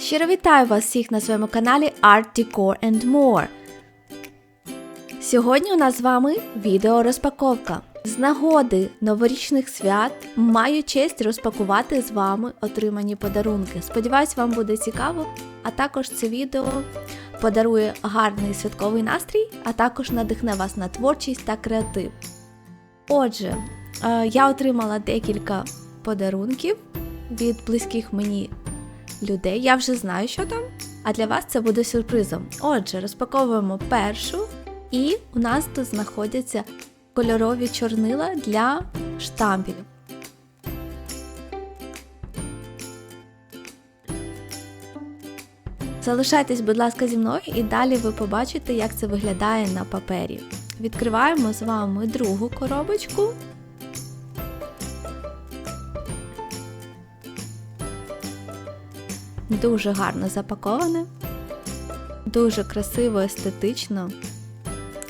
Щиро вітаю вас всіх на своєму каналі Art Decor and More. Сьогодні у нас з вами відео розпаковка. З нагоди новорічних свят маю честь розпакувати з вами отримані подарунки. Сподіваюсь, вам буде цікаво, а також це відео подарує гарний святковий настрій, а також надихне вас на творчість та креатив. Отже, е, я отримала декілька подарунків від близьких мені людей. Я вже знаю, що там, а для вас це буде сюрпризом. Отже, розпаковуємо першу, і у нас тут знаходяться кольорові чорнила для штампів. Залишайтесь, будь ласка, зі мною, і далі ви побачите, як це виглядає на папері. Відкриваємо з вами другу коробочку. Дуже гарно запаковане, дуже красиво, естетично,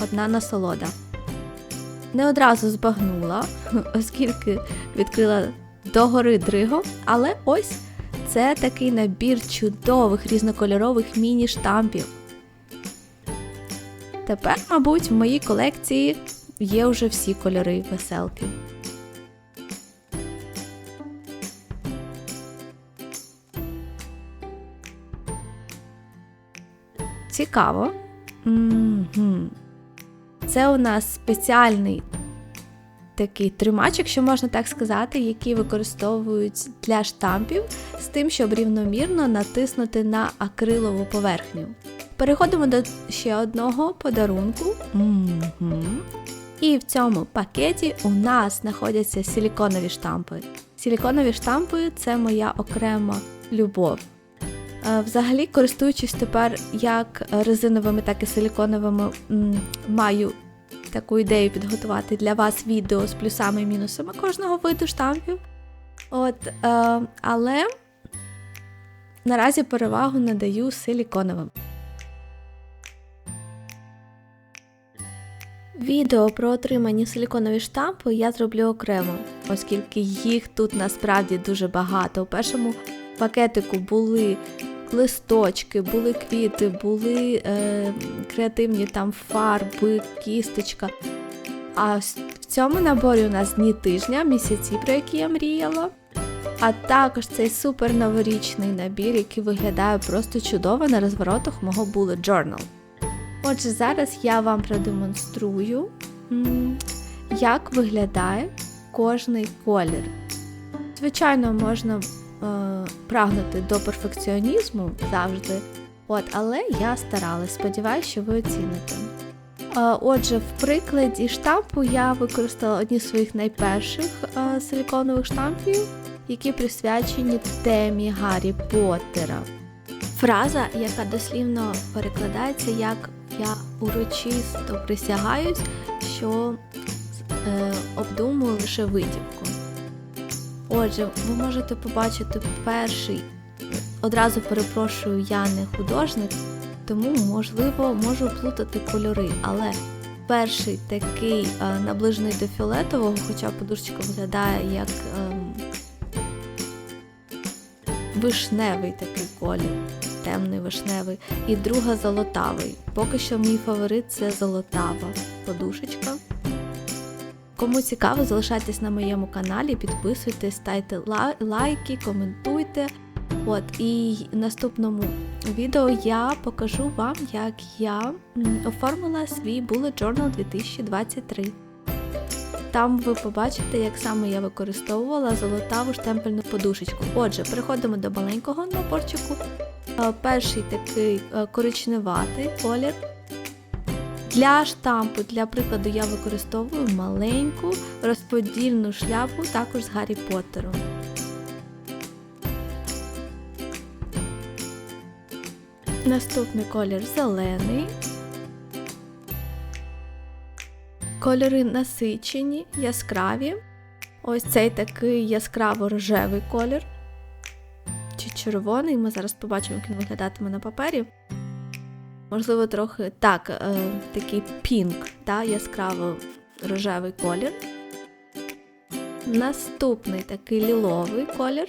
одна насолода. Не одразу збагнула, оскільки відкрила догори дригом, але ось це такий набір чудових різнокольорових міні-штампів. Тепер, мабуть, в моїй колекції є вже всі кольори веселки. Цікаво. М-м-м. Це у нас спеціальний такий тримач, якщо можна так сказати, який використовують для штампів з тим, щоб рівномірно натиснути на акрилову поверхню. Переходимо до ще одного подарунку. М-м-м. І в цьому пакеті у нас знаходяться силіконові штампи. Силіконові штампи це моя окрема любов. Е, взагалі, користуючись тепер як резиновими, так і силіконовими, маю таку ідею підготувати для вас відео з плюсами і мінусами кожного виду штампів. От, е, Але наразі перевагу надаю силіконовим. Відео про отримані силіконові штампи я зроблю окремо, оскільки їх тут насправді дуже багато. У першому пакетику були листочки, були квіти, були е, креативні там фарби, кісточка. А в цьому наборі у нас дні тижня, місяці, про які я мріяла. А також цей супер новорічний набір, який виглядає просто чудово на розворотах мого Bullet Journal. Отже, зараз я вам продемонструю, як виглядає кожний колір. Звичайно, можна е, прагнути до перфекціонізму завжди. От, Але я старалась, сподіваюся, що ви оціните. Отже, в прикладі штампу я використала одні з своїх найперших силіконових штампів, які присвячені темі Гаррі Поттера. Фраза, яка дослівно перекладається як Я урочисто присягаюсь, що е, обдумую лише витівку. Отже, ви можете побачити перший, одразу перепрошую, я не художник, тому, можливо, можу плутати кольори, але перший такий е, наближений до фіолетового, хоча подушечка виглядає як е, вишневий такий колір, темний вишневий, і друга золотавий. Поки що мій фаворит це золотава подушечка. Кому цікаво, залишайтесь на моєму каналі, підписуйтесь, ставте лайки, коментуйте. От, І в наступному відео я покажу вам, як я оформила свій Bullet Journal 2023. Там ви побачите, як саме я використовувала золотаву штемпельну подушечку. Отже, переходимо до маленького наборчику. Е, перший такий е, коричневатий колір. Для штампу, для прикладу, я використовую маленьку розподільну шляпу, також з Гаррі Поттером. Наступний колір зелений. Кольори насичені, яскраві. Ось цей такий яскраво-рожевий колір. Чи червоний, ми зараз побачимо, як він виглядатиме на папері. Можливо, трохи так, е, такий пінк, та, яскраво рожевий колір. Наступний такий ліловий колір.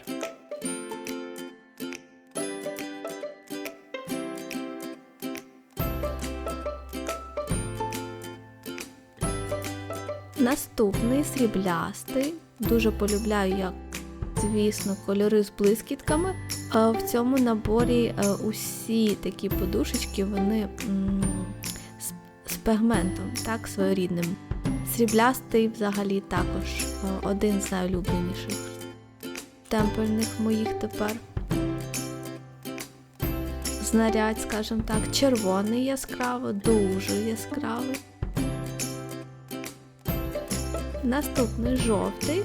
Наступний сріблястий. Дуже полюбляю, як звісно, кольори з блискітками. В цьому наборі е, усі такі подушечки, вони з, пігментом, так, своєрідним. Сріблястий взагалі також е, один з найулюбленіших темпельних моїх тепер. Знарядь, скажімо так, червоний яскраво, дуже яскравий. Наступний жовтий.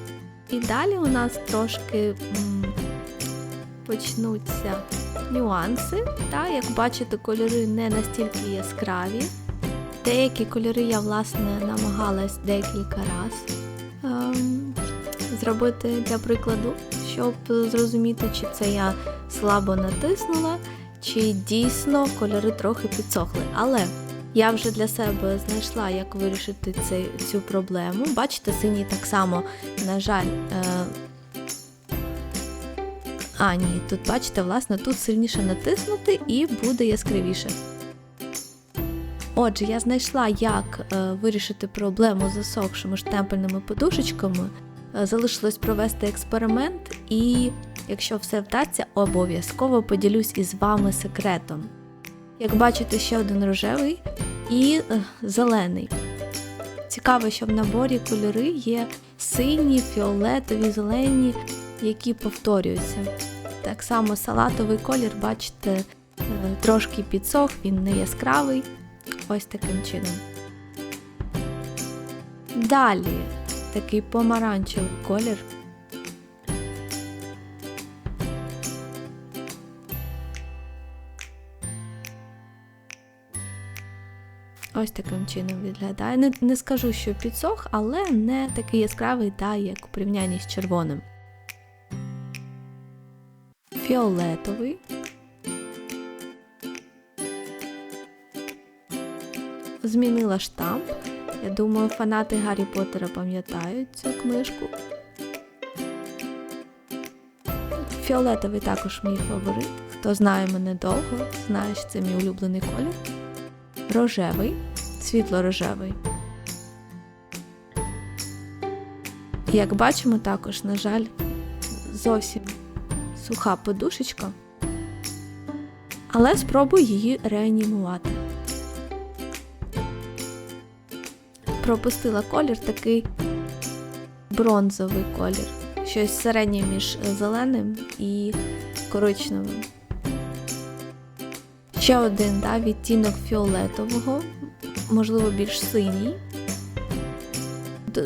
І далі у нас трошки м, почнуться нюанси. Та, як бачите, кольори не настільки яскраві. Деякі кольори я, власне, намагалась декілька разів ем, зробити для прикладу, щоб зрозуміти, чи це я слабо натиснула, чи дійсно кольори трохи підсохли. Але я вже для себе знайшла, як вирішити цю проблему. Бачите, синій так само, на жаль. Е... А, ні, тут бачите, власне, тут сильніше натиснути і буде яскравіше. Отже, я знайшла, як е, вирішити проблему з засохшими штемпельними подушечками. Е, залишилось провести експеримент, і якщо все вдасться, обов'язково поділюсь із вами секретом. Як бачите, ще один рожевий і е, зелений. Цікаво, що в наборі кольори є сині, фіолетові, зелені, які повторюються. Так само салатовий колір, бачите, е, трошки підсох, він не яскравий. Ось таким чином. Далі такий помаранчевий колір. Ось таким чином виглядає. Не, не скажу, що підсох, але не такий яскравий, та, як у порівнянні з червоним. Фіолетовий. Змінила штамп. Я думаю, фанати Гаррі Поттера пам'ятають цю книжку. Фіолетовий також мій фаворит. Хто знає мене довго, знає, що це мій улюблений колір. Рожевий, світло-рожевий. Як бачимо, також, на жаль, зовсім суха подушечка. Але спробую її реанімувати. пропустила колір такий бронзовий колір. Щось середнє між зеленим і коричневим. Ще один да, відтінок фіолетового, можливо, більш синій.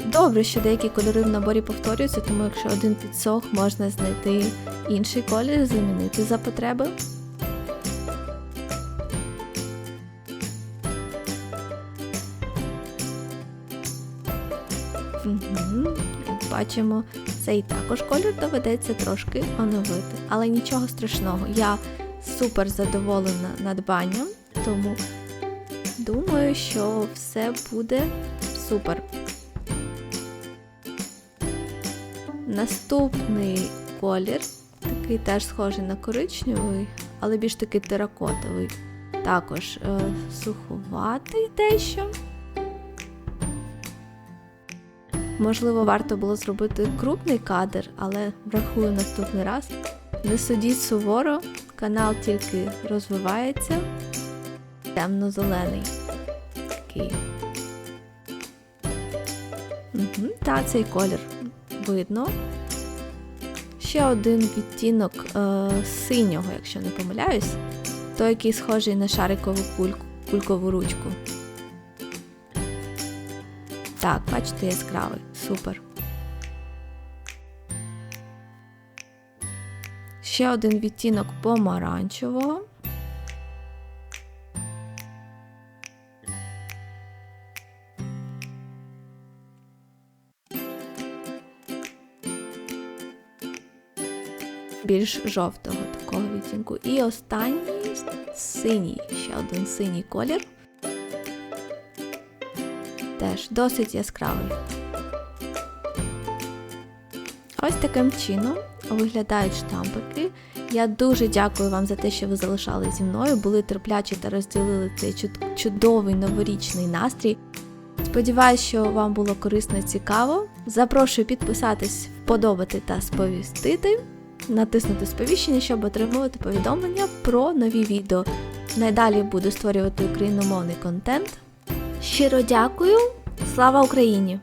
Добре, що деякі кольори в наборі повторюються, тому якщо один підсох, можна знайти інший колір, замінити за потреби. Угу. Як бачимо, цей також колір доведеться трошки оновити. Але нічого страшного, я супер задоволена надбанням, тому думаю, що все буде супер. Наступний колір, такий теж схожий на коричневий, але більш такий теракотовий. Також е, суховатий дещо. Можливо, варто було зробити крупний кадр, але врахую наступний раз. Не судіть суворо, канал тільки розвивається. Темно-зелений. Такий. Угу, Та цей колір видно. Ще один відтінок е, синього, якщо не помиляюсь, той, який схожий на шарикову кульку, кулькову ручку. Так, бачите, яскравий. Супер. Ще один відтінок помаранчевого. Більш жовтого такого відтінку. І останній синій, ще один синій колір теж досить яскравий. Ось таким чином виглядають штампики. Я дуже дякую вам за те, що ви залишались зі мною, були терплячі та розділили цей чудовий новорічний настрій. Сподіваюсь, що вам було корисно і цікаво. Запрошую підписатись, вподобати та сповістити, натиснути сповіщення, щоб отримувати повідомлення про нові відео. Найдалі буду створювати україномовний контент. Щиро дякую! Слава Україні!